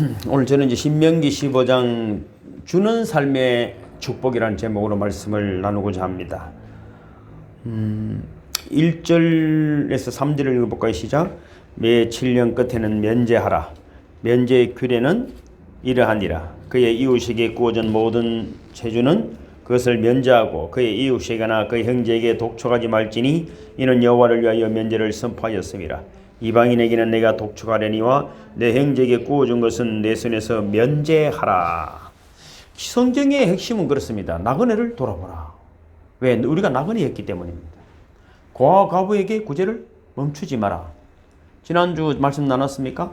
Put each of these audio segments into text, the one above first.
오늘 저는 이제 신명기 15장 주는 삶의 축복이라는 제목으로 말씀을 나누고자 합니다. 음, 1절에서 3절을 읽어볼까요? 시작. 매 7년 끝에는 면제하라. 면제의 규례는 이러하니라. 그의 이웃에게 구워진 모든 재주는 그것을 면제하고 그의 이웃에게나 그의 형제에게 독촉하지 말지니 이는 여호와를 위하여 면제를 선포하였음이라. 이방인에게는 내가 독촉하려니와 내 형제에게 구워준 것은 내 손에서 면제하라. 성경의 핵심은 그렇습니다. 나그네를 돌아보라. 왜? 우리가 나그네였기 때문입니다. 고아 과부에게 구제를 멈추지 마라. 지난주 말씀 나눴습니까?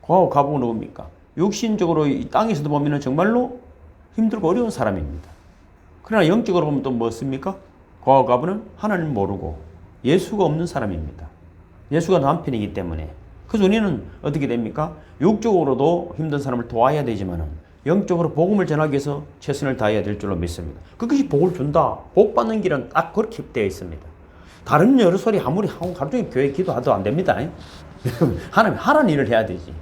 고아 과부가 누굽니까? 육신적으로 이 땅에서도 보면 정말로 힘들고 어려운 사람입니다. 그러나 영적으로 보면 또 뭐습니까? 고아 과부는 하나님 모르고 예수가 없는 사람입니다. 예수가 남편이기 때문에. 그래서 우리는 어떻게 됩니까? 육적으로도 힘든 사람을 도와야 되지만은 영적으로 복음을 전하기 위해서 최선을 다해야 될 줄로 믿습니다. 그것이 복을 준다. 복 받는 길은 딱 그렇게 되어 있습니다. 다른 여러 소리 아무리 하고 하루 종일 교회 기도하도 안 됩니다. 하나님 하라는 일을 해야 되지.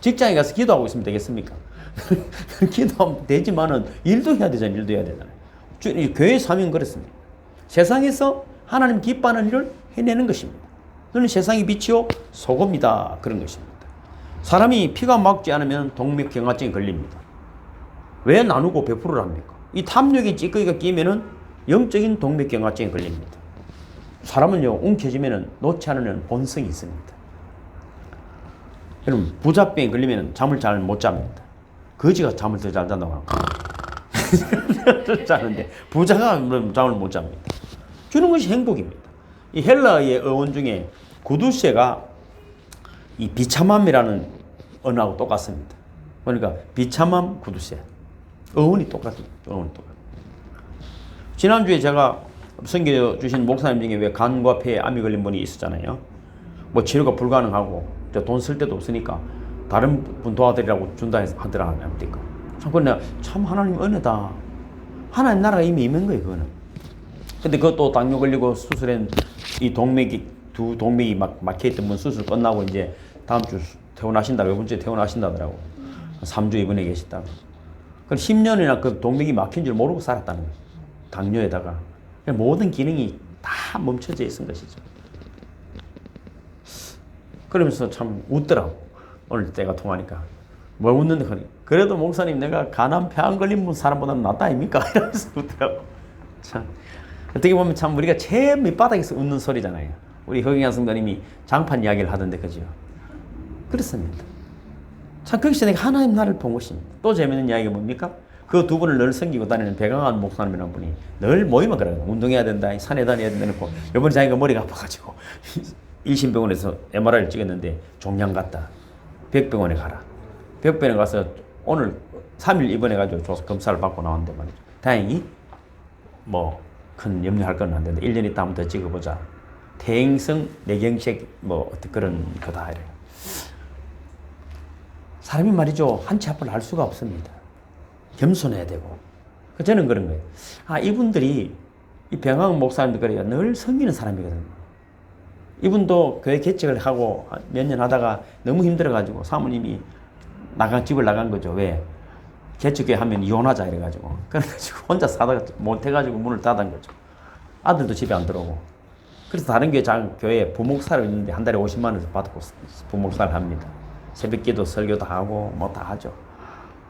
직장에 가서 기도하고 있으면 되겠습니까? 기도하면 되지만은 일도 해야 되잖아요. 일도 해야 되잖아요. 주- 교회 사명 그렇습니다. 세상에서 하나님 기뻐하는 일을 해내는 것입니다. 너는 세상의 빛이요 소금이다 그런 것입니다. 사람이 피가 막지 않으면 동맥경화증이 걸립니다. 왜 나누고 베풀으랍니까? 이 탐욕의 찌꺼기가 끼면은 영적인 동맥경화증이 걸립니다. 사람은요 움켜쥐면은 놓지 않으면 본성이 있습니다. 여러분 부자병에 걸리면 잠을 잘 못 잡니다. 거지가 잠을 더 잘 잔다고 자는데 부자가 잠을 못 잡니다. 주는 것이 행복입니다. 이 헬라의 어원 중에 구두쇠가 이 비참함이라는 언어하고 똑같습니다. 그러니까 비참함 구두쇠. 어원이 똑같아요. 어원이 똑같아요. 지난주에 제가 섬겨 주신 목사님 중에 왜 간과 폐에 암이 걸린 분이 있었잖아요. 뭐 치료가 불가능하고 돈 쓸 데도 없으니까 다른 분 도와드리라고 준다 하더라 합니까? 참 근데 참 하나님 은혜다. 하나님 나라가 이미 임한 거예요, 그거는. 근데 그것도 당뇨 걸리고 수술한 이 동맥이 두 동맥이 막 막혀 있던 분 수술 끝나고 이제 다음 주 퇴원하신다. 이번 주에 퇴원하신다더라고. 3주 입원해 계시다고. 그 10년이나 그 동맥이 막힌 줄 모르고 살았다는 거예요. 당뇨에다가 모든 기능이 다 멈춰져 있은 것이죠. 그러면서 참 웃더라고. 오늘 때가 통하니까. 뭘 웃는데 그러니 그래도 목사님 내가 간암 폐암 걸린 분 사람보다는 낫다 아닙니까? 이러면서 웃더라고. 참 어떻게 보면 참 우리가 제일 밑바닥에서 웃는 소리잖아요. 우리 허경영 성도님이 장판 이야기를 하던데 그죠? 그렇습니다. 참 거기서 내가 하나님 나를 본 것입니다. 또 재밌는 이야기가 뭡니까? 그 두 분을 늘 섬기고 다니는 배강한 목사님이라는 분이 늘 모임을 그래요. 운동해야 된다, 산에 다녀야 된다고. 이번에 자기가 머리가 아파가지고 일신병원에서 MRI를 찍었는데 종양 같다. 백병원에 가라. 백병원에 가서 오늘 3일 입원해가지고 검사를 받고 나왔는데 말이죠. 다행히 뭐 큰 염려할 건 안 되는데 1년 있다 한번 더 찍어보자. 태행성 내경색 뭐 어떤 그런 거다 이래요. 사람이 말이죠 한치 앞을 알 수가 없습니다. 겸손해야 되고. 그 저는 그런 거예요. 아 이분들이 이 병학 목사님들 그래요. 늘 섬기는 사람이거든요. 이분도 교회 개척을 하고 몇 년 하다가 너무 힘들어가지고 사모님이 나간 집을 나간 거죠. 왜? 개척회 하면 이혼하자 이래가지고 그래가지고 혼자 사다가 못해가지고 문을 닫은 거죠. 아들도 집에 안 들어오고. 그래서 다른 교회 장 교회 부목사를 있는데 한 달에 50만 원을 받고 부목사를 합니다. 새벽기도 설교도 하고 뭐 다 하죠.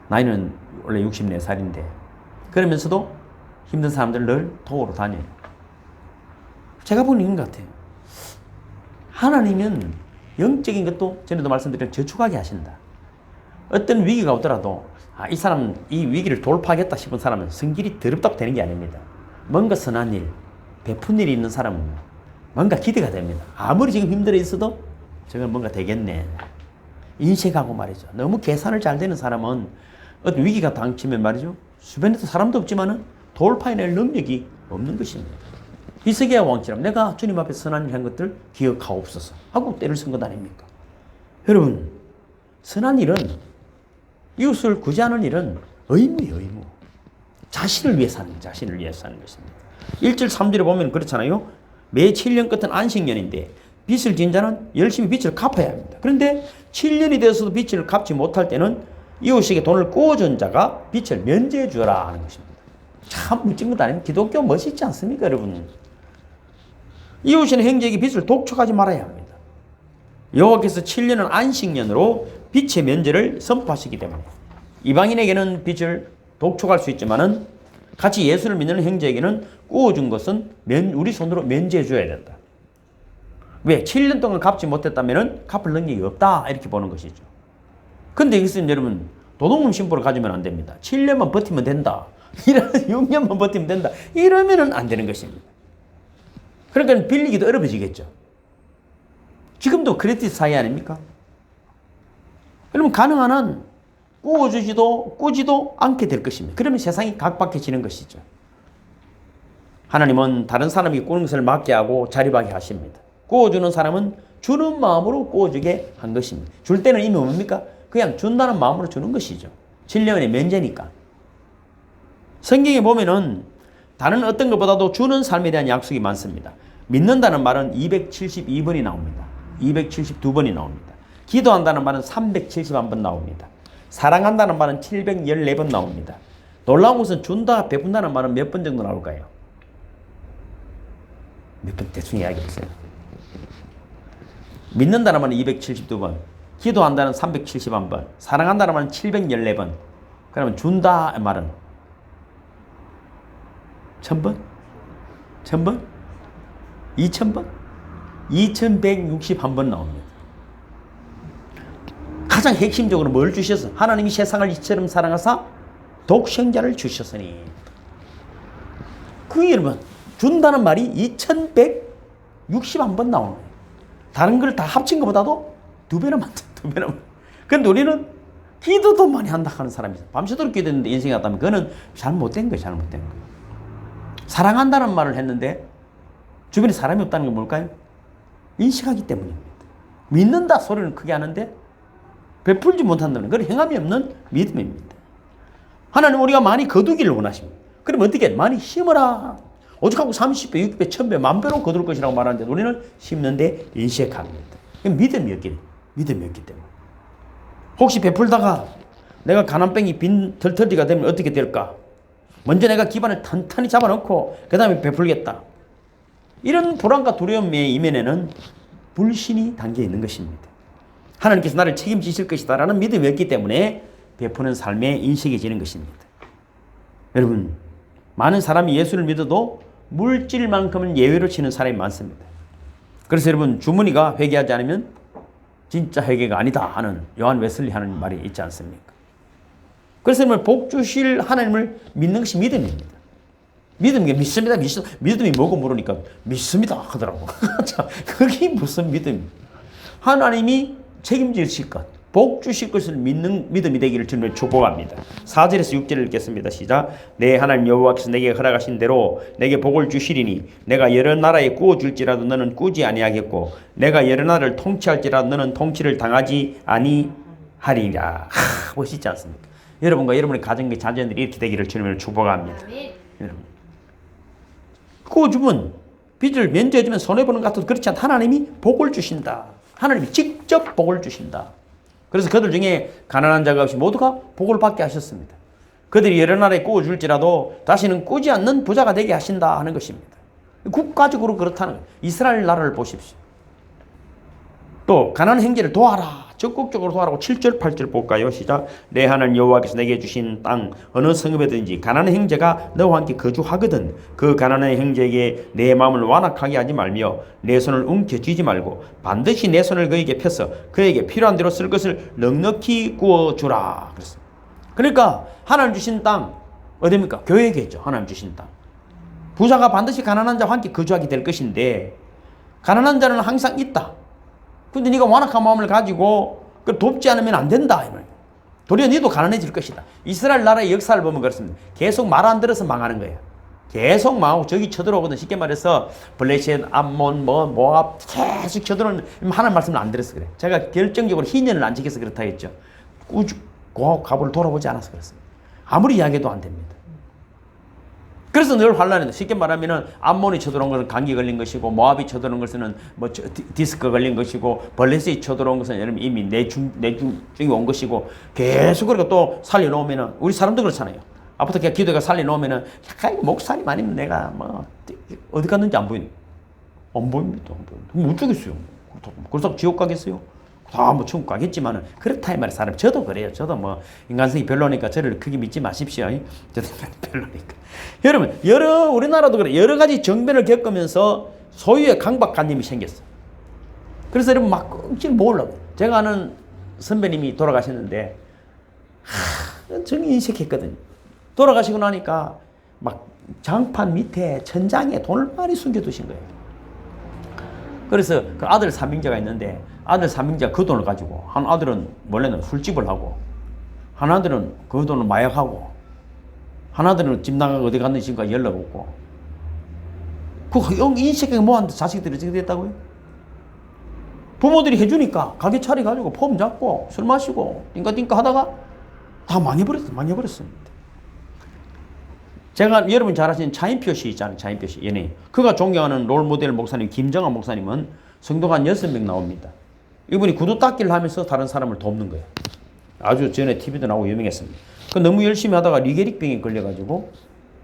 나이는 원래 64살인데 그러면서도 힘든 사람들 늘 도우러 다녀요. 제가 보는 것 같아요. 하나님은 영적인 것도 전에도 말씀드린 저축하게 하신다. 어떤 위기가 오더라도 아, 이 사람 이 위기를 돌파하겠다 싶은 사람은 성질이 더럽다고 되는 게 아닙니다. 뭔가 선한 일, 베푼 일이 있는 사람은 뭔가 기대가 됩니다. 아무리 지금 힘들어 있어도 저건 뭔가 되겠네. 인식하고 말이죠. 너무 계산을 잘 되는 사람은 어떤 위기가 당치면 말이죠. 주변에도 사람도 없지만은 돌파해낼 능력이 없는 것입니다. 히스기야 왕처럼 내가 주님 앞에 선한 일한 것들 기억하옵소서 하고 때를 쓴 것 아닙니까? 여러분, 선한 일은 이웃을 구제하는 일은 의무예요, 의무. 자신을 위해 사는, 자신을 위해 사는 것입니다. 1절, 3절에 보면 그렇잖아요. 매 7년 끝은 안식년인데 빚을 진 자는 열심히 빚을 갚아야 합니다. 그런데 7년이 되어서도 빚을 갚지 못할 때는 이웃에게 돈을 꾸어준 자가 빚을 면제해 주라 하는 것입니다. 참 멋진 것 아닙니까? 기독교 멋있지 않습니까, 여러분? 이웃의 행제에게 빚을 독촉하지 말아야 합니다. 여호와께서 7년은 안식년으로 빚의 면제를 선포하시기 때문에 이방인에게는 빚을 독촉할 수 있지만은 같이 예수를 믿는 형제에게는 꾸어준 것은 면, 우리 손으로 면제해 줘야 된다. 왜? 7년 동안 갚지 못했다면 갚을 능력이 없다. 이렇게 보는 것이죠. 근데 이것은 여러분, 도둑놈 심보를 가지면 안 됩니다. 7년만 버티면 된다. 이러 6년만 버티면 된다. 이러면은 안 되는 것입니다. 그러니까 빌리기도 어려워지겠죠. 지금도 크레딧 사이 아닙니까? 그러면 가능한 한 꾸어주지도 꾸지도 않게 될 것입니다. 그러면 세상이 각박해지는 것이죠. 하나님은 다른 사람이 꾸는 것을 막게 하고 자립하게 하십니다. 꾸어주는 사람은 주는 마음으로 꾸어주게 한 것입니다. 줄 때는 이미 뭡니까? 그냥 준다는 마음으로 주는 것이죠. 7년의 면제니까. 성경에 보면은 다른 어떤 것보다도 주는 삶에 대한 약속이 많습니다. 믿는다는 말은 272번이 나옵니다. 272번이 나옵니다. 기도한다는 말은 371번 나옵니다. 사랑한다는 말은 714번 나옵니다. 놀라운 것은 준다, 베푼다는 말은 몇 번 정도 나올까요? 몇 번 대충 이야기 해보세요. 믿는다는 말은 272번, 기도한다는 371번, 사랑한다는 말은 714번, 그러면 준다 말은 1000번? 1000번? 2000번? 2161번 나옵니다. 가장 핵심적으로 뭘 주셔서 하나님이 세상을 이처럼 사랑하사 독생자를 주셨으니 그 여러분 준다는 말이 2161번 나오는 거예요. 다른 걸 다 합친 것보다도 두 배나 많다. 두 배나 많다. 근데 우리는 기도도 많이 한다 하는 사람이 있어요. 밤새도록 기도했는데 인생이 왔다면 그거는 잘못된 거예요. 잘못된 거예요. 사랑한다는 말을 했는데 주변에 사람이 없다는 건 뭘까요? 인식하기 때문입니다. 믿는다 소리는 크게 하는데 베풀지 못한다는 그건 행함이 없는 믿음입니다. 하나님 우리가 많이 거두기를 원하십니다. 그럼 어떻게 많이 심어라. 오죽하고 30배, 60배, 1000배, 만배로 거둘 것이라고 말하는데 우리는 심는데 인식합니다. 믿음이었기, 믿음이었기 때문에. 혹시 베풀다가 내가 가난뱅이 빈 털터리가 되면 어떻게 될까? 먼저 내가 기반을 탄탄히 잡아놓고 그 다음에 베풀겠다. 이런 불안과 두려움의 이면에는 불신이 담겨 있는 것입니다. 하나님께서 나를 책임지실 것이다라는 믿음이 없기 때문에 베푸는 삶에 인식해지는 것입니다. 여러분, 많은 사람이 예수를 믿어도 물질만큼은 예외로 치는 사람이 많습니다. 그래서 여러분, 주머니가 회개하지 않으면 진짜 회개가 아니다 하는 요한 웨슬리 하는 말이 있지 않습니까? 그래서 여러분, 복 주실 하나님을 믿는 것이 믿음입니다. 믿음이 믿습니다. 믿, 믿음이 뭐고 물으니까 믿습니다 하더라고. 자, 그게 무슨 믿음? 하나님이 책임지실 것, 복 주실 것을 믿는 믿음이 되기를 주님을 축복합니다. 4절에서 6절을 읽겠습니다. 시작. 내 하나님 여호와께서 내게 허락하신 대로 내게 복을 주시리니 내가 여러 나라에 구워 줄지라도 너는 꾸지 아니하겠고 내가 여러 나라를 통치할지라도 너는 통치를 당하지 아니하리라. 하, 멋있지 않습니까? 여러분과 여러분의 가정의 자녀들이 이렇게 되기를 주님을 축복합니다. 여러분. 구워주면 빚을 면제해주면 손해보는 것 같아도 그렇지 않다. 하나님이 복을 주신다. 하나님이 직접 복을 주신다. 그래서 그들 중에 가난한 자가 없이 모두가 복을 받게 하셨습니다. 그들이 여러 나라에 구워줄지라도 다시는 꾸지 않는 부자가 되게 하신다 하는 것입니다. 국가적으로 그렇다는 거예요. 이스라엘 나라를 보십시오. 또 가난한 행제를 도와라. 적극적으로 도와라고 7절 8절 볼까요? 시작. 내 하나님 여호와께서 내게 주신 땅 어느 성읍에든지 가난한 행제가 너와 함께 거주하거든 그 가난한 행제에게 내 마음을 완악하게 하지 말며 내 손을 움켜쥐지 말고 반드시 내 손을 그에게 펴서 그에게 필요한 대로 쓸 것을 넉넉히 구워 주라. 그러니까 하나님 주신 땅 어디입니까? 교회겠죠. 하나님 주신 땅. 부자가 반드시 가난한 자와 함께 거주하게 될 것인데 가난한 자는 항상 있다. 근데 네가 완악한 마음을 가지고 그 돕지 않으면 안 된다. 도리어 너도 가난해질 것이다. 이스라엘 나라의 역사를 보면 그렇습니다. 계속 말 안 들어서 망하는 거예요. 계속 망하고 저기 쳐들어오거든. 쉽게 말해서 블레셋, 암몬, 뭐 모압 계속 쳐들어오는 하나님 말씀을 안 들어서 그래. 제가 결정적으로 희년을 안 지켜서 그렇다 했죠. 꾸준히 고하고 가보를 돌아보지 않아서 그렇습니다. 아무리 이야기해도 안 됩니다. 그래서 늘 환란해. 쉽게 말하면은 암몬이 쳐들어온 것은 감기 걸린 것이고 모압이 쳐들어온 것은 뭐 디스크 걸린 것이고 벌레스이 쳐들어온 것은 여러분 이미 내중 내중증이 온 것이고 계속 그리고 또 살려놓으면은 우리 사람도 그렇잖아요. 아파트 그냥 기도가 살려놓으면은 약간 목살이 많으면 내가 뭐 어디 갔는지 안 보이는. 안 보입니다. 안 보입니다. 못 죽겠어요. 그렇다고. 그렇다고 지옥 가겠어요? 다뭐 천국 가겠지만은 그렇다 이 말이에요. 사람 저도 그래요. 저도 뭐 인간성이 별로니까 저를 크게 믿지 마십시오. 저도 별로니까. 여러분 여러 우리나라도 그래 여러 가지 정변을 겪으면서 소유의 강박관념이 생겼어. 그래서 여러분 막 억지로 모으려고. 제가 아는 선배님이 돌아가셨는데 하, 정이 인색했거든요. 돌아가시고 나니까 막 장판 밑에 천장에 돈을 많이 숨겨두신 거예요. 그래서 그 아들 삼명자가 있는데 아들 삼명자 그 돈을 가지고 한 아들은 원래는 술집을 하고 한 아들은 그 돈을 마약하고 한 아들은 집 나가고 어디 갔는지 지금까지 연락 없고 그 인식이 뭐한테 자식들이 어떻게 됐다고요? 부모들이 해주니까 가게 차려가지고 폼 잡고 술 마시고 띵까띵까 하다가 다 망해버렸어 망해버렸습니다. 제가 여러분 잘 아시는 차인표 씨 있잖아요. 차인표 씨 연예인. 그가 존경하는 롤 모델 목사님 김정한 목사님은 성도가 한 여섯 명 나옵니다. 이분이 구두 닦기를 하면서 다른 사람을 돕는 거예요. 아주 전에 TV도 나오고 유명했습니다. 그 너무 열심히 하다가 리게릭병에 걸려가지고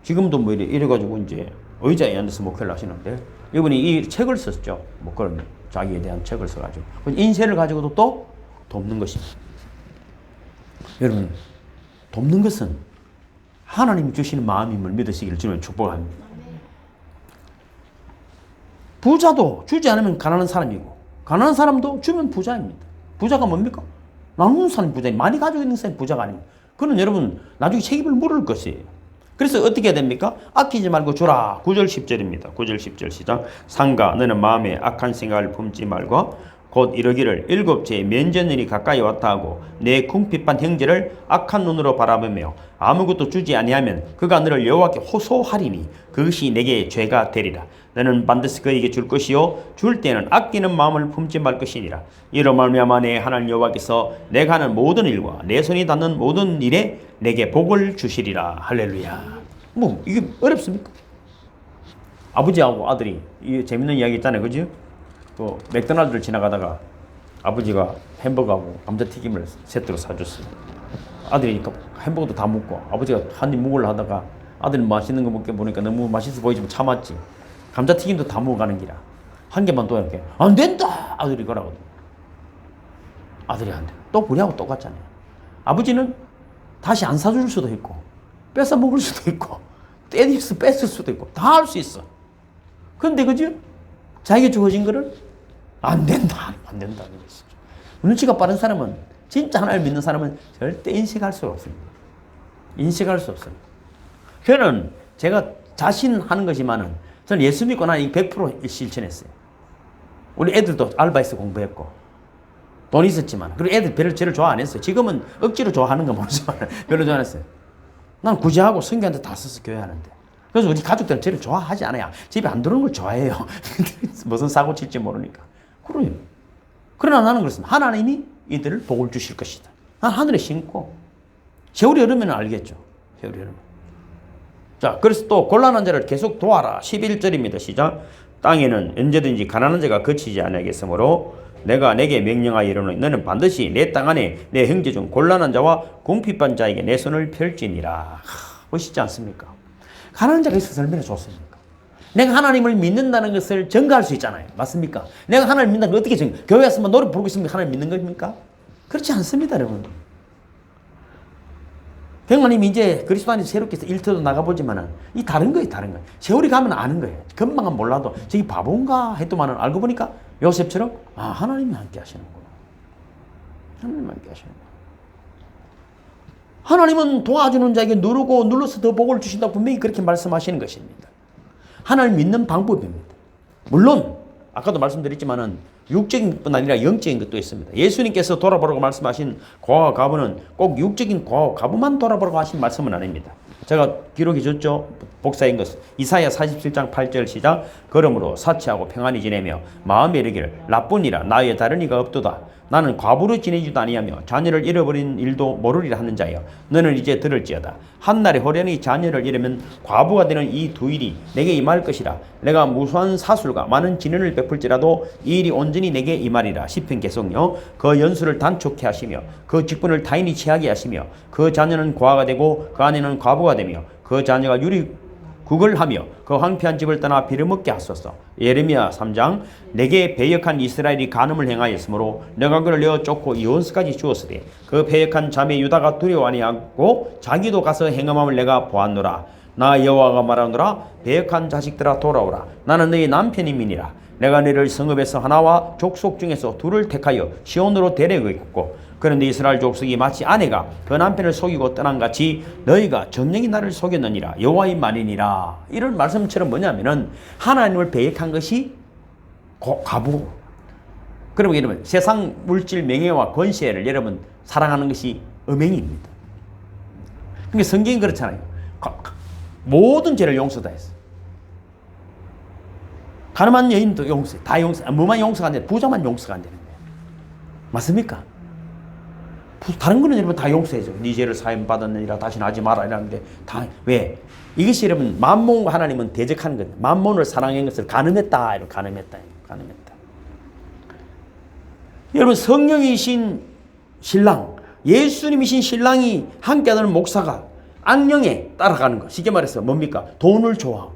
지금도 뭐 이래 이래가지고 이제 의자에 앉아서 목회를 하시는데 이분이 이 책을 썼죠. 뭐 그런 자기에 대한 책을 써가지고 그 인쇄를 가지고도 또 돕는 것입니다. 여러분 돕는 것은 하나님이 주시는 마음임을 믿으시기를 주님 축복합니다. 부자도 주지 않으면 가난한 사람이고 가난한 사람도 주면 부자입니다. 부자가 뭡니까? 나누는 사람이 부자니 많이 가지고 있는 사람이 부자가 아닙니다. 그는 여러분 나중에 책임을 물을 것이에요. 그래서 어떻게 해야 됩니까? 아끼지 말고 주라. 9절 10절입니다. 9절 10절 시작. 상가 너는 마음에 악한 생각을 품지 말고 곧 이러기를 일곱째 면전일이 가까이 왔다 하고 내 궁핍한 형제를 악한 눈으로 바라보며 아무것도 주지 아니하면 그가 너를 여호와께 호소하리니 그것이 내게 죄가 되리라. 너는 반드시 그에게 줄 것이요 줄 때는 아끼는 마음을 품지 말 것이니라. 이로 말미암아 내 하나님 여호와께서 내가 하는 모든 일과 내 손이 닿는 모든 일에 내게 복을 주시리라. 할렐루야. 뭐 이게 어렵습니까? 아버지하고 아들이 이 재밌는 이야기 있잖아요. 그죠? 그 맥도날드를 지나가다가 아버지가 햄버거하고 감자튀김을 세트로 사줬어요. 아들이 그 햄버거도 다 먹고 아버지가 한 입 먹으려 하다가 아들이 맛있는 거 먹게 보니까 너무 맛있어 보이지만 참았지. 감자튀김도 다 먹어가는 기라. 한 개만 또 이렇게 안 된다 아들이 그러거든. 아들이 안 돼. 또 우리하고 똑같잖아요. 아버지는 다시 안 사줄 수도 있고 뺏어 먹을 수도 있고 때리서 뺏을 수도 있고 다 할 수 있어. 근데 그죠? 자기가 주어진 거를 안 된다, 안 된다. 눈치가 빠른 사람은 진짜 하나님을 믿는 사람은 절대 인식할 수가 없습니다. 인식할 수 없어요. 저는 제가 자신 하는 것이만은 저는 예수 믿고 나이100% 실천했어요. 우리 애들도 알바에서 공부했고 돈 있었지만 그리고 애들 별로 저를 좋아 안 했어요. 지금은 억지로 좋아하는 건 모르지만 별로 좋아 안 했어요. 난 구제하고 성교한테 다 써서 교회 하는데. 그래서 우리 가족들은 저를 좋아하지 않아요. 집에 안 들어오는 걸 좋아해요. 무슨 사고 칠지 모르니까. 그래요. 그러나 나는 그렇습니다. 하나님이 이들을 복을 주실 것이다. 난 하늘에 심고 세월이 흐르면 알겠죠. 세월이 흐르면. 자, 그래서 또 곤란한 자를 계속 도와라. 11절입니다. 시작. 땅에는 언제든지 가난한 자가 거치지 아니하겠으므로 내가 내게 명령하여 이르노니 너는 반드시 내 땅 안에 내 형제 중 곤란한 자와 궁핍한 자에게 내 손을 펼지니라. 하, 멋있지 않습니까? 가난한 자가 있어서 얼마나 좋습니까? 내가 하나님을 믿는다는 것을 증거할 수 있잖아요. 맞습니까? 내가 하나님을 믿는다는 걸 어떻게 증거? 교회 와서만 노래 부르고 있으면 하나님 믿는 겁니까? 그렇지 않습니다, 여러분. 백만님 이제 그리스도 안에서 새롭게 일터도 나가보지만은 이 다른 거예요, 다른 거. 세월이 가면 아는 거예요. 금방은 몰라도 저기 바본가 했더만은 알고 보니까 요셉처럼 아 하나님이 함께 하시는구나. 하나님 함께 하시는구나. 하나님은 도와주는 자에게 누르고 눌러서 더 복을 주신다 분명히 그렇게 말씀하시는 것입니다. 하나님 믿는 방법입니다. 물론 아까도 말씀드렸지만은 육적인 뿐 아니라 영적인 것도 있습니다. 예수님께서 돌아보라고 말씀하신 고아와 가부는 꼭 육적인 고아와 가부만 돌아보라고 하신 말씀은 아닙니다. 제가 기록해 줬죠. 복사인 것. 이사야 47장 8절 시작. 그러므로 사치하고 평안히 지내며 마음에 이르기를 나쁜 이라 나의 다른 이가 없도다. 나는 과부로 지내지도 아니하며 자녀를 잃어버린 일도 모르리라 하는 자여 너는 이제 들을지어다 한날에 호련히 자녀를 잃으면 과부가 되는 이 두 일이 내게 임할 것이라 내가 무수한 사술과 많은 진언을 베풀지라도 이 일이 온전히 내게 임하리라 시편 개성요 그 연수를 단촉해 하시며 그 직분을 타인이 취하게 하시며 그 자녀는 과가 되고 그 아내는 과부가 되며 그 자녀가 유리 국을 하며 그 황폐한 집을 떠나 빌어먹게 하소서. 예레미야 3장 내게 배역한 이스라엘이 간음을 행하였으므로 내가 그를 내어 쫓고 이혼스까지 주었으되 그 배역한 자매 유다가 두려워 아니하고 자기도 가서 행함함을 내가 보았노라. 나 여호와가 말하노라 배역한 자식들아 돌아오라. 나는 너희 남편이민이라. 내가 너를 성읍에서 하나와 족속 중에서 둘을 택하여 시온으로 데리고 있고 그런데 이스라엘 족속이 마치 아내가 그 남편을 속이고 떠난 같이 너희가 정령이 나를 속였느니라. 여호와의 말이니라. 이런 말씀처럼 뭐냐면은 하나님을 배역한 것이 고- 과부. 그러면 여러분 세상 물질 명예와 권세를 여러분 사랑하는 것이 음행입니다. 그러니까 성경이 그렇잖아요. 모든 죄를 용서 다 했어 가늠한 여인도 용서 다 용서 뭐만 용서가 안 돼. 부자만 용서가 안 되는 거예요. 맞습니까? 부- 다른 거는 여러분 다 용서해줘. 네 죄를 사함 받았느니라 다시는 하지 마라 이러는데 다 왜? 이것이 여러분 만몬과 하나님은 대적하는 거예요. 만몬을 사랑한 것을 가늠했다. 이렇게 가늠했다. 가늠했다. 여러분 성령이신 신랑, 예수님이신 신랑이 함께 하는 목사가 악령에 따라가는 거. 쉽게 말해서 뭡니까? 돈을 좋아하고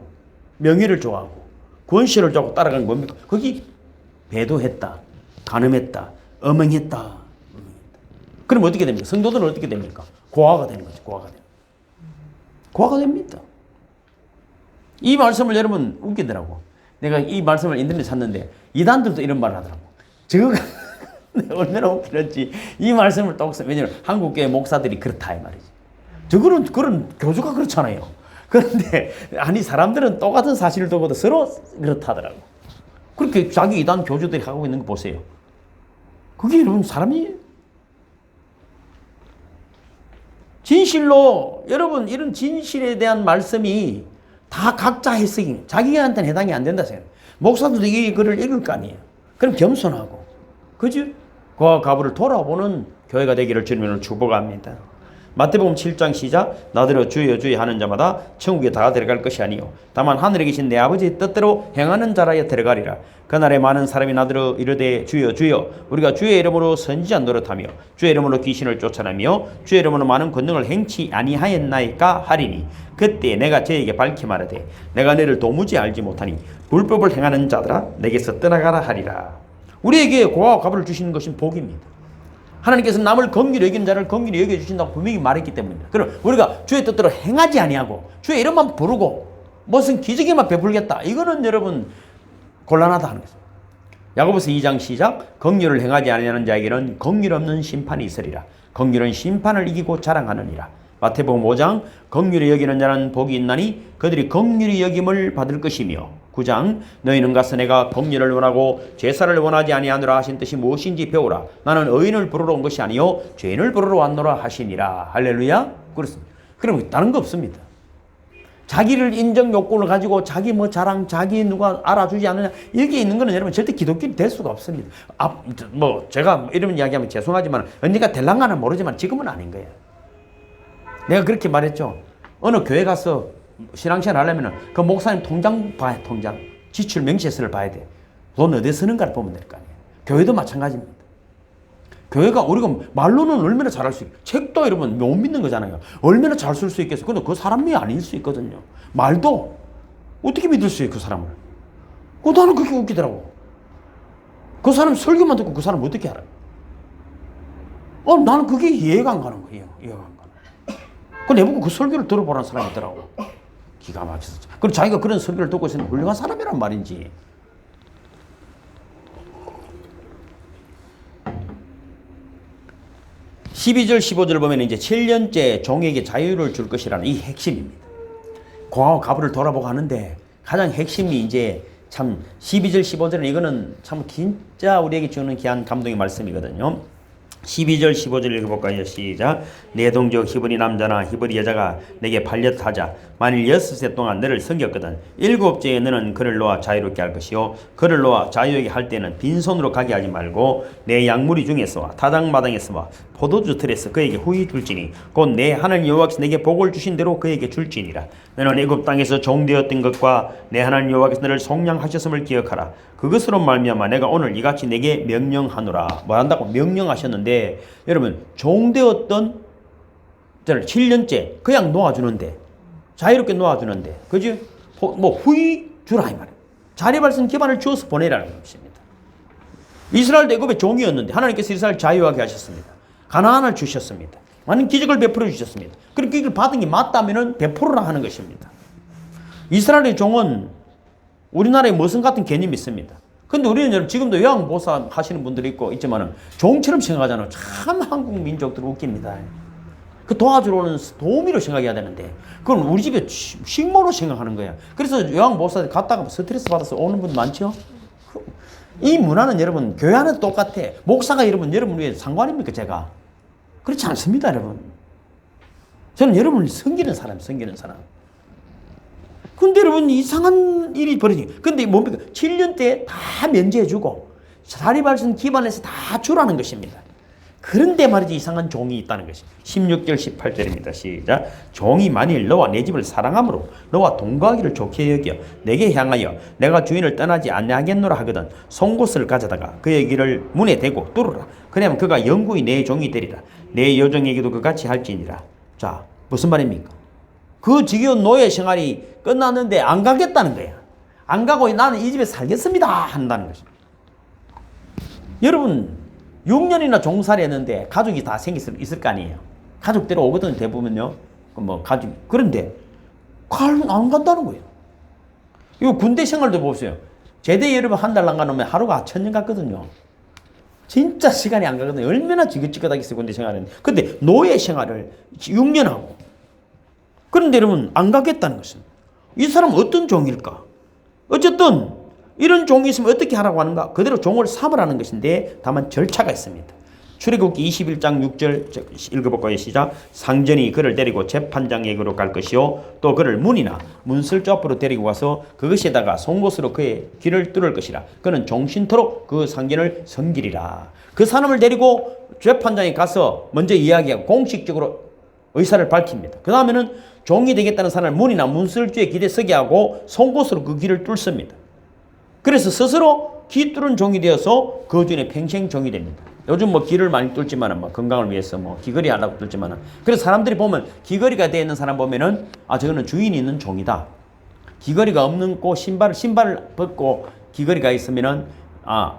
명예를 좋아하고 권세를 좋아하고 따라가는 거 뭡니까? 거기 배도했다. 가늠했다. 어명했다. 그럼 어떻게 됩니까? 성도들은 어떻게 됩니까? 고아가 되는 거죠. 고아가 되는. 고아가 됩니다. 이 말씀을 여러분 웃기더라고. 내가 이 말씀을 인터넷에 찾는데 이단들도 이런 말을 하더라고. 저거가 얼마나 웃기는지 이 말씀을 또 써. 왜냐면 한국교회 목사들이 그렇다 이 말이지. 저거는 그런 교주가 그렇잖아요. 그런데 아니 사람들은 똑같은 사실을 두고도 서로 그렇다더라고. 그렇게 자기 이단 교주들이 하고 있는 거 보세요. 그게 여러분 사람이 진실로 여러분 이런 진실에 대한 말씀이 다 각자 해석이 자기한테는 해당이 안 된다 생각. 목사들도 이 글을 읽을 거 아니에요. 그럼 겸손하고 그지? 그와 가부를 돌아보는 교회가 되기를 주님을 축복합니다. 마태복음 7장 시작 나더러 주여 주여 하는 자마다 천국에 다 들어갈 것이 아니요. 다만 하늘에 계신 내 아버지의 뜻대로 행하는 자라야 들어가리라. 그날에 많은 사람이 나더러 이르되 주여 주여 우리가 주의 이름으로 선지자 노릇하며 주의 이름으로 귀신을 쫓아내며 주의 이름으로 많은 권능을 행치 아니하였나이까 하리니 그때 내가 저에게 밝히 말하되 내가 너를 도무지 알지 못하니 불법을 행하는 자들아 내게서 떠나가라 하리라. 우리에게 고아와 가부를 주시는 것은 복입니다 하나님께서 남을 긍휼히 여기는 자를 긍휼히 여겨 주신다고 분명히 말했기 때문입니다. 그럼 우리가 주의 뜻대로 행하지 아니하고 주의 이름만 부르고 무슨 기적에만 베풀겠다. 이거는 여러분 곤란하다 하는 것입니다. 야고보서 2장 시작 긍휼을 행하지 아니하는 자에게는 긍휼 없는 심판이 있으리라. 긍휼은 심판을 이기고 자랑하느니라. 마태복음 5장 긍휼히 여기는 자는 복이 있나니 그들이 긍휼히 여김을 받을 것이며 9장 너희는 가서 내가 긍휼을 원하고 제사를 원하지 아니하노라 하신 뜻이 무엇인지 배우라. 나는 의인을 부르러 온 것이 아니요 죄인을 부르러 왔노라 하시니라. 할렐루야. 그렇습니다. 그럼 다른 거 없습니다. 자기를 인정 욕구를 가지고 자기 뭐 자랑 자기 누가 알아주지 않느냐 여기에 있는 거는 여러분 절대 기독교인이 될 수가 없습니다. 아, 뭐 제가 이런 이야기하면 죄송하지만 언젠가 될랑가는 모르지만 지금은 아닌 거예요. 내가 그렇게 말했죠. 어느 교회 가서 신앙생활 하려면 그 목사님 통장 봐야 통장. 지출 명시서를 봐야 돼. 돈 어디에 쓰는가를 보면 될 거 아니에요. 교회도 마찬가지입니다. 교회가 우리가 말로는 얼마나 잘할 수 있, 책도 여러분 못 믿는 거잖아요. 얼마나 잘 쓸 수 있겠어. 근데 그 사람이 아닐 수 있거든요. 말도 어떻게 믿을 수 있어, 그 사람을. 그 나는 그게 웃기더라고. 그 사람 설교만 듣고 그 사람 어떻게 알아? 어, 나는 그게 이해가 안 가는 거예요. 이해가 안 가는 거예요. 그 내보고 그 설교를 들어보라는 사람이 있더라고. 기가 막혀서. 그리고 자기가 그런 설교를 듣고 있으면 훌륭한 사람이란 말인지. (12절) (15절) 보면 이제 7년째 종에게 자유를 줄 것이라는 이 핵심입니다. 고아와 가부를 돌아보고 하는데 가장 핵심이 이제 참 12절 15절은 이거는 참 진짜 우리에게 주는 귀한 감동의 말씀이거든요. 12절 15절 읽어볼까요? 시작. 내 동족 히브리 남자나 히브리 여자가 내게 반려하자 만일 여섯해 동안 너를 섬겼거든 일곱째에 너는 그를 놓아 자유롭게 할 것이요. 그를 놓아 자유하게 할 때는 빈손으로 가게 하지 말고 내 양무리 중에서와 타당마당에서와 포도주 틀에서 그에게 후히 줄지니 곧 내 하나님 여호와께서 내게 복을 주신 대로 그에게 줄지니라. 너는 애굽 땅에서 종되었던 것과 내 하나님 여호와께서 너를 속량하셨음을 기억하라. 그것으로 말미암아 내가 오늘 이같이 내게 명령하노라. 뭐 한다고 명령하셨는데 여러분 종되었던 저를 7년째 그냥 놓아주는데 자유롭게 놓아주는데 그지? 뭐 후이 주라 이 말이에요. 자리 발생 기반을 주어서 보내라는 것입니다. 이스라엘도 애굽의 종이었는데 하나님께서 이스라엘 자유하게 하셨습니다. 가나안을 주셨습니다. 많은 기적을 베풀어 주셨습니다. 그렇게 이걸 받은 게 맞다면은 베풀어라 하는 것입니다. 이스라엘의 종은 우리나라에 무슨 같은 개념이 있습니다. 근데 우리는 지금도 요양보사 하시는 분들이 있고 있지만은 종처럼 생각하잖아요. 참 한국 민족들 웃깁니다 그 도와주러 오는 도우미로 생각해야 되는데 그건 우리 집에 시- 식모로 생각하는 거야. 그래서 요양 보호사 갔다가 스트레스 받아서 오는 분 많죠? 그- 이 문화는 여러분 교회 안에도 똑같아. 목사가 여러분 여러분 위해 상관입니까 제가? 그렇지 않습니다 여러분. 저는 여러분을 섬기는 사람, 섬기는 사람. 근데 여러분 이상한 일이 벌어지. 근데 뭡니까? 7년 때 다 면제해주고 자리발생 기반에서 다 주라는 것입니다. 그런데 말이지 이상한 종이 있다는 것이 16절 18절입니다. 시작. 종이 만일 너와 내 집을 사랑함으로 너와 동거하기를 좋게 여겨 내게 향하여 내가 주인을 떠나지 아니하겠노라 하거든 송곳을 가져다가 그의 길을 문에 대고 뚫으라. 그러면 그가 영구히 내 종이 되리라. 내 여종에게도 그같이 할지니라. 자 무슨 말입니까? 그 지겨운 노예 생활이 끝났는데 안 가겠다는 거야. 안 가고 나는 이 집에 살겠습니다 한다는 것입니다. 여러분 6년이나 종살이 했는데 가족이 다 생길 수 있을 거 아니에요. 가족대로 오거든 대부분요. 그뭐 가족 그런데 갈- 안 간다는 거예요. 이거 군대 생활도 보세요. 제대 여러분 한 달 안 가놓으면 하루가 천년 같거든요. 진짜 시간이 안 가거든요. 얼마나 지긋지긋하겠어요 군대 생활은. 근데 노예 생활을 6년 하고 그런데 여러분 안 가겠다는 것은 이 사람 어떤 종일까? 어쨌든 이런 종이 있으면 어떻게 하라고 하는가? 그대로 종을 삼으라는 것인데 다만 절차가 있습니다. 출애굽기 21장 6절 읽어볼까요? 시작. 상전이 그를 데리고 재판장에게로 갈 것이요 또 그를 문이나 문설주 앞으로 데리고 가서 그것에다가 송곳으로 그의 길을 뚫을 것이라. 그는 종신토록 그 상전을 섬기리라. 그 사람을 데리고 재판장에 가서 먼저 이야기하고 공식적으로 의사를 밝힙니다. 그 다음에는 종이 되겠다는 사람을 문이나 문설주에 기대 서게 하고 송곳으로 그 길을 뚫습니다. 그래서 스스로 기 뚫은 종이 되어서 거주인의 평생 종이 됩니다. 요즘 뭐 기를 많이 뚫지만은 뭐 건강을 위해서 뭐 귀걸이 하려고 뚫지만은 그래서 사람들이 보면 귀걸이가 되어 있는 사람 보면은 아 저거는 주인이 있는 종이다. 귀걸이가 없는 고 신발을 신발을 벗고 귀걸이가 있으면은 아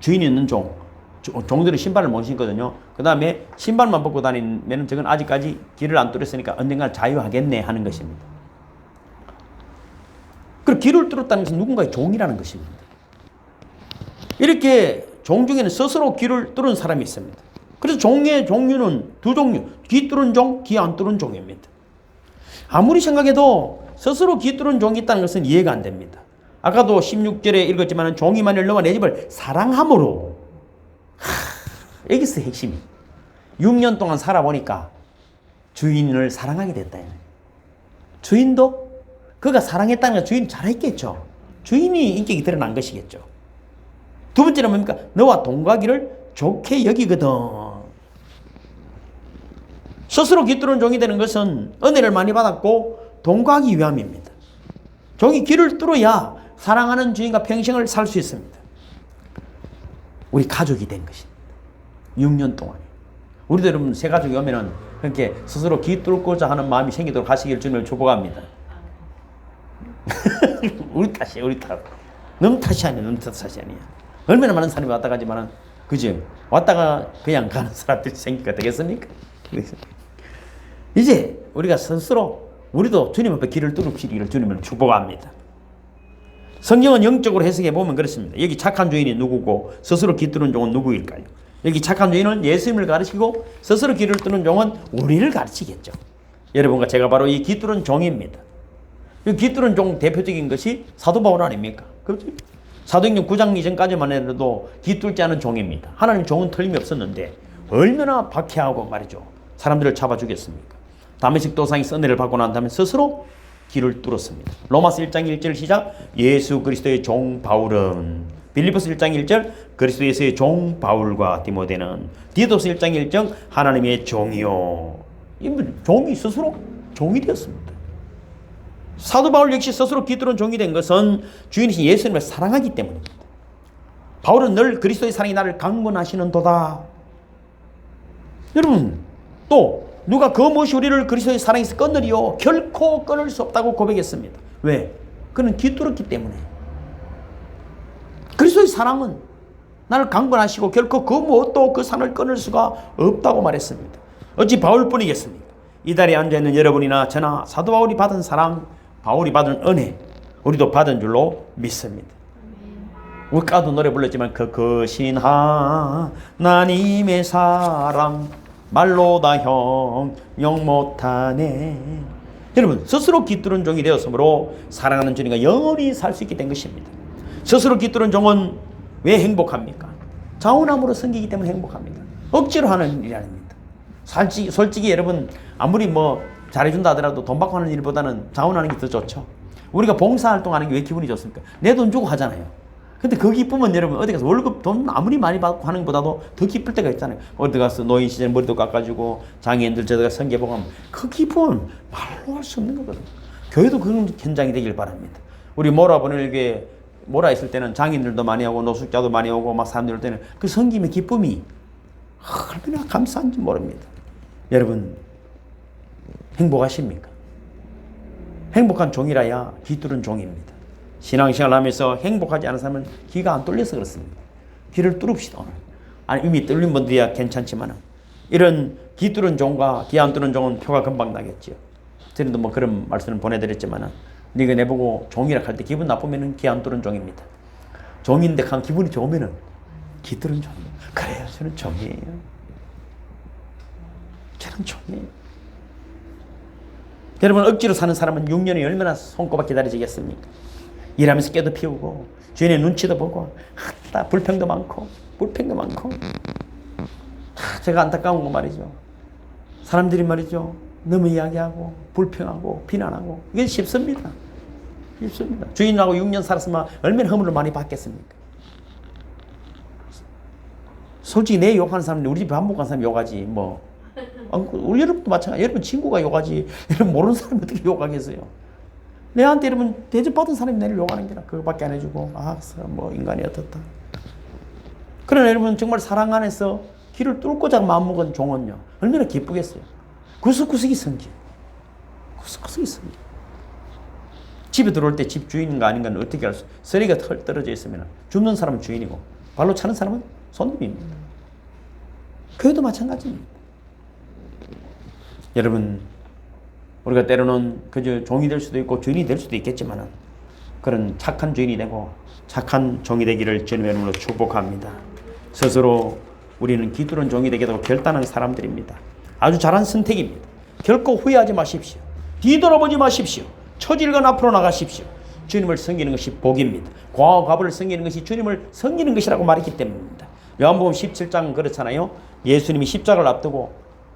주인이 있는 종. 조- 종들은 신발을 못 신거든요. 그 다음에 신발만 벗고 다니면 저건 아직까지 길을 안 뚫었으니까 언젠가 자유하겠네 하는 것입니다. 그리고 길을 뚫었다는 것은 누군가의 종이라는 것입니다. 이렇게 종 중에는 스스로 길을 뚫은 사람이 있습니다. 그래서 종의 종류는 두 종류. 귀 뚫은 종, 귀 안 뚫은 종입니다. 아무리 생각해도 스스로 귀 뚫은 종이 있다는 것은 이해가 안 됩니다. 아까도 16절에 읽었지만 종이 만일 너와 내 집을 사랑함으로 하, 여기서 핵심이 6년 동안 살아보니까 주인을 사랑하게 됐다. 주인도 그가 사랑했다는 건 주인 잘했겠죠. 주인이 인격이 드러난 것이겠죠. 두 번째는 뭡니까? 너와 동거하기를 좋게 여기거든. 스스로 깃두른 종이 되는 것은 은혜를 많이 받았고 동거하기 위함입니다. 종이 길을 뚫어야 사랑하는 주인과 평생을 살 수 있습니다. 우리 가족이 된 것입니다. 6년 동안. 우리도 여러분 새 가족이 오면은 그렇게 스스로 기 뚫고자 하는 마음이 생기도록 하시길 주님을 축복합니다. 우리 탓이야, 우리 탓. 너무 탓이 아니야, 너무 탓이 아니야. 얼마나 많은 사람이 왔다 가지만은, 그죠? 왔다가 그냥 가는 사람들이 생기가 되겠습니까? 이제 우리가 스스로 우리도 주님 앞에 길을 뚫으시기를 주님을 축복합니다. 성경은 영적으로 해석해 보면 그렇습니다. 여기 착한 주인이 누구고 스스로 기 뚫은 종은 누구일까요? 여기 착한 주인은 예수님을 가르치고 스스로 길을 뚫는 종은 우리를 가르치겠죠. 여러분과 제가 바로 이기 뚫은 종입니다. 이 기뚫은 종 대표적인 것이 사도 바울 아닙니까? 그렇죠? 사도행전 9장 이전까지만 해도 기뚫지 않은 종입니다. 하나님 종은 틀림이 없었는데 얼마나 박해하고 말이죠. 사람들을 잡아 죽였습니까? 다메식 도상이 은혜를 받고 난 다음에 스스로 길을 뚫었습니다. 로마서 1장 1절 시작 예수 그리스도의 종 바울은 빌리포스 1장 1절 그리스도 예수의 종 바울과 디모데는 디도스 1장 1절 하나님의 종이요 이분 종이 스스로 종이 되었습니다. 사도 바울 역시 스스로 기도론 종이 된 것은 주인이신 예수님을 사랑하기 때문입니다. 바울은 늘 그리스도의 사랑이 나를 강권하시는 도다. 여러분 또 누가 그 무엇이 우리를 그리스도의 사랑에서 끊으리요 결코 끊을 수 없다고 고백했습니다. 왜? 그는 기뚫었기 때문에. 그리스도의 사랑은 나를 강권하시고 결코 그 무엇도 그 산을 끊을 수가 없다고 말했습니다. 어찌 바울뿐이겠습니까? 이 자리에 앉아 있는 여러분이나 저나 사도 바울이 받은 사랑, 바울이 받은 은혜, 우리도 받은 줄로 믿습니다. 우리까도 노래 불렀지만 그 거신 하나님의 사랑 말로 다 형용 못하네. 여러분 스스로 깃두른 종이 되었으므로 사랑하는 주님과 영원히 살 수 있게 된 것입니다. 스스로 깃두른 종은 왜 행복합니까? 자원함으로 섬기기 때문에 행복합니다. 억지로 하는 일이 아닙니다. 솔직히, 솔직히 여러분 아무리 뭐 잘해준다 하더라도 돈 받고 하는 일보다는 자원하는 게 더 좋죠. 우리가 봉사활동하는 게 왜 기분이 좋습니까? 내 돈 주고 하잖아요. 근데 그 기쁨은 여러분 어디 가서 월급 돈 아무리 많이 받고 하는 것보다도 더 기쁠 때가 있잖아요. 어디 가서 노인 시절 머리도 깎아주고 장애인들 저가 성계보고 하면 그 기쁨은 말로 할 수 없는 거거든요. 교회도 그런 현장이 되길 바랍니다. 우리 몰아보내게 몰아 있을 때는 장인들도 많이 오고 노숙자도 많이 오고 막 사람들 올 때는 그 성김의 기쁨이 얼마나 감사한지 모릅니다. 여러분 행복하십니까? 행복한 종이라야 귀뚫은 종입니다. 신앙생활 하면서 행복하지 않은 사람은 귀가 안 뚫려서 그렇습니다. 귀를 뚫읍시다. 아니 이미 뚫린 분들이야 괜찮지만 이런 귀 뚫은 종과 귀 안 뚫은 종은 표가 금방 나겠죠. 저희도 뭐 그런 말씀을 보내드렸지만 네가 내보고 종이라 할 때 기분 나쁘면은 귀안 뚫은 종입니다. 종인데 간 기분이 좋으면은 귀 뚫은 종. 그래요 저는 종이에요. 저는 종이에요. 여러분 억지로 사는 사람은 6년이 얼마나 손꼽아 기다려지겠습니까? 일하면서 깨도 피우고 주인의 눈치도 보고 다 불평도 많고 불평도 많고 하, 제가 안타까운 거 말이죠. 사람들이 말이죠. 너무 이야기하고 불평하고 비난하고 이게 쉽습니다. 쉽습니다. 주인하고 6년 살았으면 얼마나 허물을 많이 받겠습니까? 솔직히 내 욕하는 사람이 우리 집에 밥 먹고 간 사람이 욕하지 뭐 아, 우리 여러분도 마찬가지 여러분 친구가 욕하지 여러분 모르는 사람이 어떻게 욕하겠어요 내한테 여러분 대접받은 사람이 나를 욕하는 게라 그거밖에 안 해주고 아 뭐 인간이 어떻다 그러나 여러분 정말 사랑 안에서 길을 뚫고자 마음먹은 종은요 얼마나 기쁘겠어요 구석구석이 성기 구석구석이 성기 집에 들어올 때 집 주인인가 아닌가는 어떻게 알 수? 쓰레기가 털 떨어져 있으면 줍는 사람은 주인이고 발로 차는 사람은 손님입니다. 교회도 마찬가지입니다. 여러분 우리가 때로는 그저 종이 될 수도 있고 주인이 될 수도 있겠지만은 그런 착한 주인이 되고 착한 종이 되기를 주님의 이름으로 축복합니다. 스스로 우리는 기두른 종이 되게도 결단한 사람들입니다. 아주 잘한 선택입니다. 결코 후회하지 마십시오. 뒤돌아보지 마십시오. 처질건 앞으로 나가십시오. 주님을 섬기는 것이 복입니다. 과와 과부를 섬기는 것이 주님을 섬기는 것이라고 말했기 때문입니다. 요한복음 17장은 그렇잖아요. 예수님이 십자가를 앞두고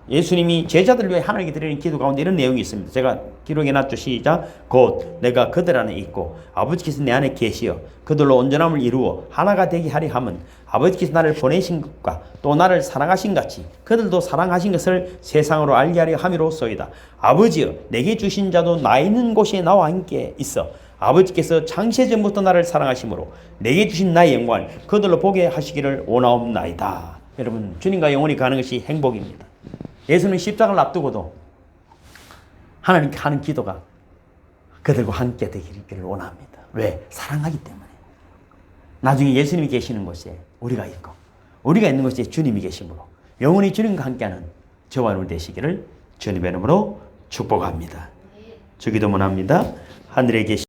예수님이 제자들 위해 하나님께 드리는 기도 가운데 이런 내용이 있습니다. 제가 기록해 놨죠. 시작. 곧 내가 그들 안에 있고 아버지께서 내 안에 계시어 그들로 온전함을 이루어 하나가 되게 하리 함은 아버지께서 나를 보내신 것과 또 나를 사랑하신 같이 그들도 사랑하신 것을 세상으로 알게 하려 함이로소이다. 아버지여 내게 주신 자도 나 있는 곳에 나와 함께 있어 아버지께서 창세 전부터 나를 사랑하심으로 내게 주신 나의 영광을 그들로 보게 하시기를 원하옵나이다. 여러분 주님과 영원히 가는 것이 행복입니다. 예수는 십자가를 앞두고도 하나님께 하는 기도가 그들과 함께 되기를 원합니다. 왜? 사랑하기 때문에. 나중에 예수님이 계시는 곳에 우리가 있고 우리가 있는 곳에 주님이 계시므로 영원히 주님과 함께하는 저와 여러분 되시기를 주님의 이름으로 축복합니다. 주기도 원합니다. 하늘에 계신